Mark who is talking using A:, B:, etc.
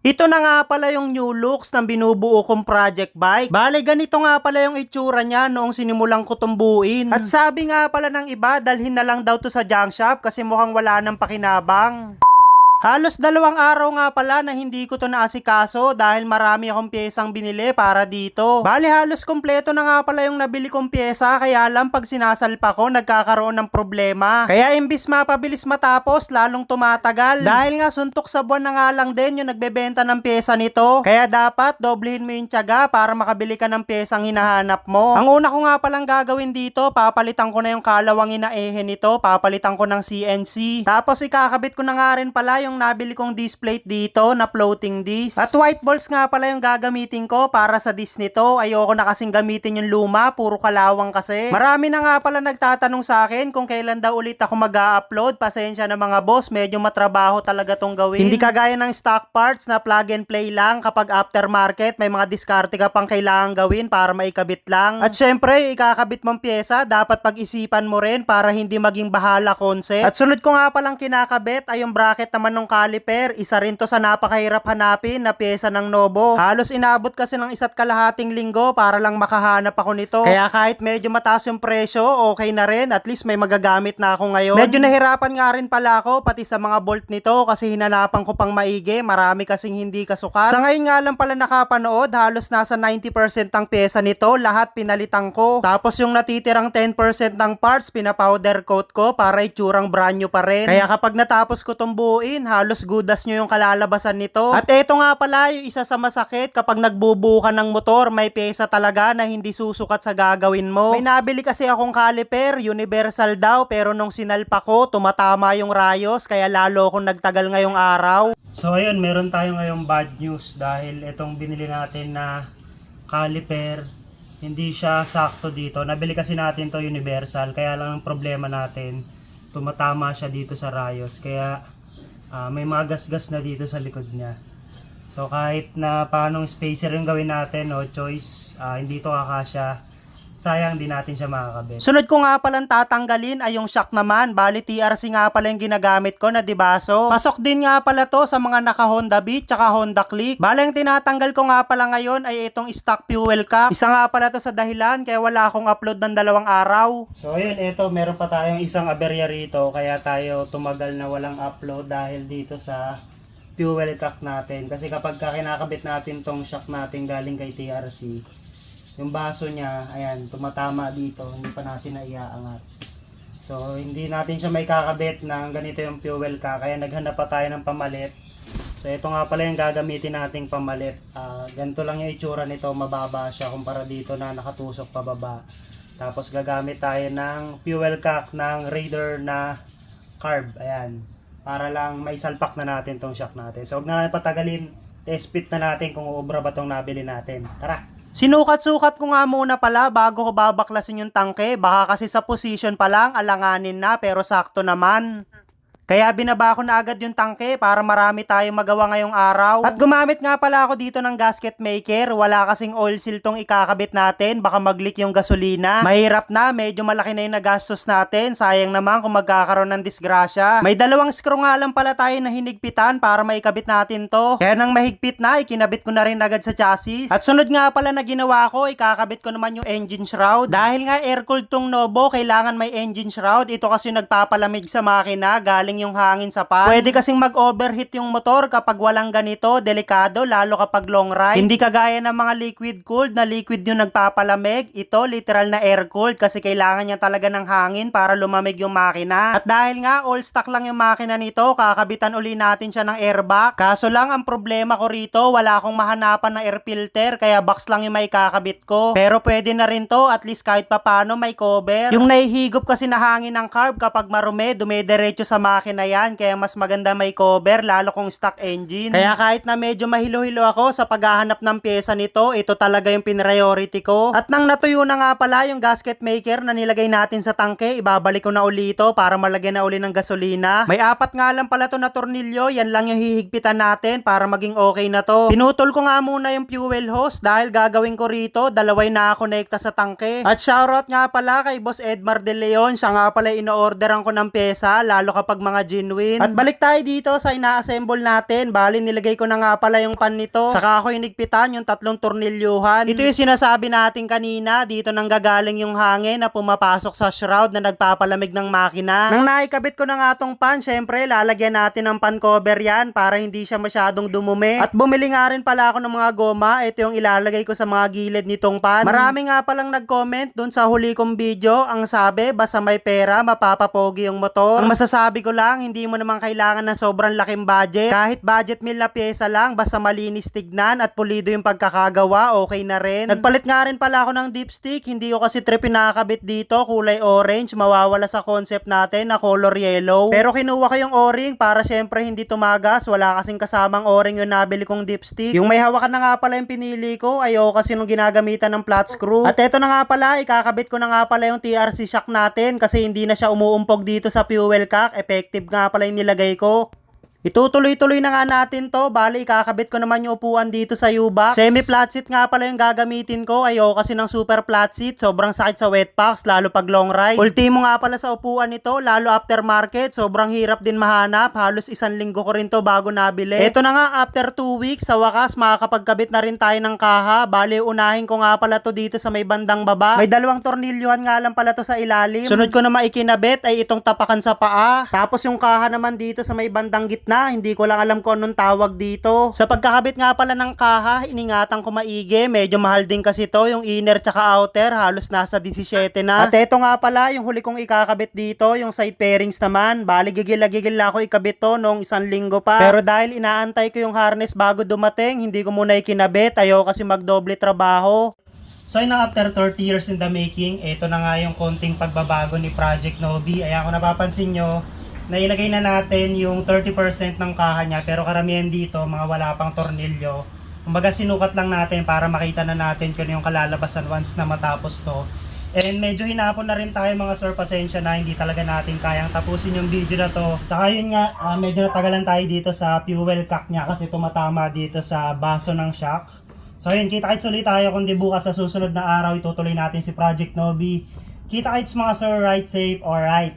A: Ito na nga pala yung new looks ng binubuo kong project bike. Bale, ganito nga pala yung itsura niya noong sinimulang ko tumbuin. At sabi nga pala ng iba, dalhin na lang daw to sa junk shop kasi mukhang wala nang pakinabang. Halos dalawang araw nga pala na hindi ko to naasikaso dahil marami akong piyesang binili para dito. Bali halos kompleto na nga pala yung nabili kong pyesa kaya lang pag sinasalpa ko nagkakaroon ng problema. Kaya imbis mapabilis matapos lalong tumatagal. Dahil nga suntok sa buwan na nga lang din yung nagbebenta ng pyesa nito. Kaya dapat doblehin mo yung tiyaga para makabili ka ng pyesang hinahanap mo. Ang una ko nga palang gagawin dito, papalitan ko na yung kalawang inaehe nito, papalitan ko ng CNC. Tapos ikakabit ko na nga rin pala yung nabili kong disc plate dito na floating disc. At white balls nga pala yung gagamitin ko para sa disc nito. Ayoko na kasing gamitin yung luma, puro kalawang kasi. Marami na nga pala nagtatanong sa akin kung kailan daw ulit ako mag-upload. Pasensya na mga boss, medyo matrabaho talaga tong gawin. Hindi kagaya ng stock parts na plug and play lang kapag aftermarket, may mga diskarte ka pang kailangan gawin para maikabit lang. At syempre, ikakabit mong pyesa, dapat pag-isipan mo rin para hindi maging bahala concept. At sunod ko nga palang kinakabit ay yung bracket naman ng caliper. Isa rin to sa napakahirap hanapin na pyesa ng Novo. Halos inabot kasi ng isa't kalahating linggo para lang makahanap ako nito. Kaya kahit medyo mataas yung presyo, okay na rin. At least may magagamit na ako ngayon. Medyo nahirapan nga rin pala ako pati sa mga bolt nito kasi hinanapan ko pang maigi. Marami kasing hindi kasukat. Sa ngayon nga lang pala nakapanood, halos nasa 90% ang pyesa nito. Lahat pinalitan ko. Tapos yung natitirang 10% ng parts, pinapowder coat ko para itsurang brand new pa rin. Kaya kapag natapos ko tong buuin, halos gudas nyo yung kalalabasan nito. At eto nga pala yung isa sa masakit kapag nagbubuo ka ng motor, may pyesa talaga na hindi susukat sa gagawin mo. May nabili kasi akong caliper, universal daw, pero nung sinalpa ko, tumatama yung rayos, kaya lalo akong nagtagal ngayong araw. So ayun, meron tayo ngayong bad news dahil itong binili natin na caliper, hindi siya sakto dito. Nabili kasi natin to universal, kaya lang ang problema natin, tumatama siya dito sa rayos. Kaya ah, may mga gasgas na dito sa likod niya. So kahit na paanong spacer yung gawin natin, no choice, ah, hindi to kakasya. Sayang di natin siya makakabit. Sunod ko nga palang tatanggalin ay yung shock naman. Bali TRC nga pala yung ginagamit ko na dibaso. Pasok din nga pala to sa mga naka Honda Beat tsaka Honda Click. Bali yung tinatanggal ko nga pala ngayon ay itong stock fuel cap. Isa nga pala to sa dahilan kaya wala akong upload ng dalawang araw. So ayun, ito meron pa tayong isang aberya rito kaya tayo tumagal na walang upload dahil dito sa fuel cap natin. Kasi kapag ka kinakabit natin tong shock natin galing kay TRC, yung baso niya, ayan, tumatama dito, hindi pa natin naiaangat. So, hindi natin siya may kakabit ng ganito yung fuel ka, kaya naghanap pa tayo ng pamalit. So, ito nga pala yung gagamitin nating pamalit. Ah, ganito lang yung itsura nito, mababa siya kumpara dito na nakatusok pababa. Tapos gagamit tayo ng fuel cock ng Raider na carb, ayan. Para lang maisalpak na natin tong shock natin. So, huwag na natin patagalin, test fit na natin kung uubra ba tong nabili natin. Tara! Sinukat-sukat ko nga muna pala bago ko babaklasin yung tangke. Baka kasi sa position pa lang, alanganin na pero sakto naman. Kaya binaba ko na agad yung tangke para marami tayong magawa ngayong araw. At gumamit nga pala ako dito ng gasket maker. Wala kasing oil seal tong ikakabit natin. Baka mag-leak yung gasolina. Mahirap na, medyo malaki na yung nagastos natin. Sayang naman kung magkakaroon ng disgrasya. May dalawang screw nga lang pala tayo na hinigpitan para maikabit natin to. Kaya nang mahigpit na, ikinabit ko na rin agad sa chassis. At sunod nga pala na ginawa ko, ikakabit ko naman yung engine shroud. Dahil nga air-cooled tong Novo, kailangan may engine shroud. Ito kasi yung nagpapalamig sa makina, galing yung hangin sa pan. Pwede kasing mag-overheat yung motor kapag walang ganito, delikado, lalo kapag long ride. Hindi kagaya ng mga liquid cooled na liquid yung nagpapalamig. Ito, literal na air cooled kasi kailangan niya talaga ng hangin para lumamig yung makina. At dahil nga all stock lang yung makina nito, kakabitan uli natin siya ng airbox. Kaso lang ang problema ko rito, wala akong mahanapan na air filter kaya box lang yung may kakabit ko. Pero pwede na rin to, at least kahit papano may cover. Yung nahihigop kasi na hangin ng carb kapag marumi, dumediretso sa makina na yan, kaya mas maganda may cover, lalo kung stock engine. Kaya kahit na medyo mahilo-hilo ako sa paghahanap ng pyesa nito, ito talaga yung priority ko. At nang natuyo na nga pala yung gasket maker na nilagay natin sa tangke, ibabalik ko na uli ito para malagyan na uli ng gasolina. May apat nga lang pala to na tornilyo, yan lang yung hihigpitan natin para maging okay na to. Pinutol ko nga muna yung fuel hose dahil gagawin ko rito, dalaway na konekta sa tangke. At shoutout nga pala kay Boss Edmar De Leon, siya nga pala ino-orderan ko ng pyesa, lalo kapag mga genuine. At balik tayo dito sa ina-assemble natin. Bali, nilagay ko na nga pala yung pan nito. Saka ako inigpitan yung tatlong tornilyuhan. Ito yung sinasabi natin kanina. Dito nang gagaling yung hangin na pumapasok sa shroud na nagpapalamig ng makina. Nang naikabit ko na nga tong pan, syempre, lalagyan natin ng pan cover yan para hindi siya masyadong dumumi. At bumili nga rin pala ako ng mga goma. Ito yung ilalagay ko sa mga gilid nitong pan. Marami nga palang nag-comment dun sa huli kong video. Ang sabi, basta may pera, mapapapogi yung motor. Ang masasabi ko lang, hindi mo naman kailangan ng sobrang laking budget. Kahit budget meal na pyesa lang, basta malinis tignan at pulido yung pagkakagawa, okay na rin. Nagpalit nga rin pala ako ng dipstick. Hindi ko kasi trip pinakabit dito, kulay orange. Mawawala sa concept natin na color yellow. Pero kinuha ko yung o-ring para syempre hindi tumagas. Wala kasing kasamang o-ring yung nabili kong dipstick. Yung may hawakan na nga pala yung pinili ko, ayoko kasi nung ginagamitan ng flat screw. At eto na nga pala, ikakabit ko na nga pala yung TRC shock natin kasi hindi na siya umuumpog dito sa fuel cock. Effective nga pala yung nilagay ko. Itutuloy-tuloy na nga natin to. Bali, kakabit ko naman yung upuan dito sa U-box. Semi-flat seat nga pala yung gagamitin ko. Ayoko kasi ng super flat seat. Sobrang sakit sa wet packs, lalo pag long ride. Ultimo nga pala sa upuan nito, lalo aftermarket. Sobrang hirap din mahanap. Halos isang linggo ko rin to bago nabili. Ito na nga, after 2 weeks, sa wakas, makakapagkabit na rin tayo ng kaha. Bali, unahin ko nga pala to dito sa may bandang baba. May dalawang tornilyuhan nga lang pala to sa ilalim. Sunod ko na maikinabit ay itong tapakan sa paa. Tapos yung kaha naman dito sa may bandang gitna na. Hindi ko lang alam kung anong tawag dito. Sa pagkakabit nga pala ng kaha, iningatan ko maigi. Medyo mahal din kasi to. Yung inner tsaka outer, halos nasa 17 na. At eto nga pala, yung huli kong ikakabit dito, yung side pairings naman. Bali, gigil na gigil na ako ikabit to nung isang linggo pa. Pero dahil inaantay ko yung harness bago dumating, hindi ko muna ikinabit. Ayaw kasi magdoble trabaho. So yun na after 30 years in the making, ito na nga yung konting pagbabago ni Project Novi. Ayan kung napapansin nyo, na ilagay na natin yung 30% ng kaha niya pero karamihan dito mga wala pang tornilyo. Kumbaga sinukat lang natin para makita na natin kung ano yung kalalabasan once na matapos to. And medyo hinapon na rin tayo mga sir, pasensya na hindi talaga natin kayang tapusin yung video na to. Tsaka yun nga, ah, medyo natagalan tayo dito sa fuel cock niya kasi tumatama dito sa baso ng shock. So yun, kita-kits ulit tayo kundi bukas sa susunod na araw itutuloy natin si Project Novi. Kita-kits mga sir, right safe, alright.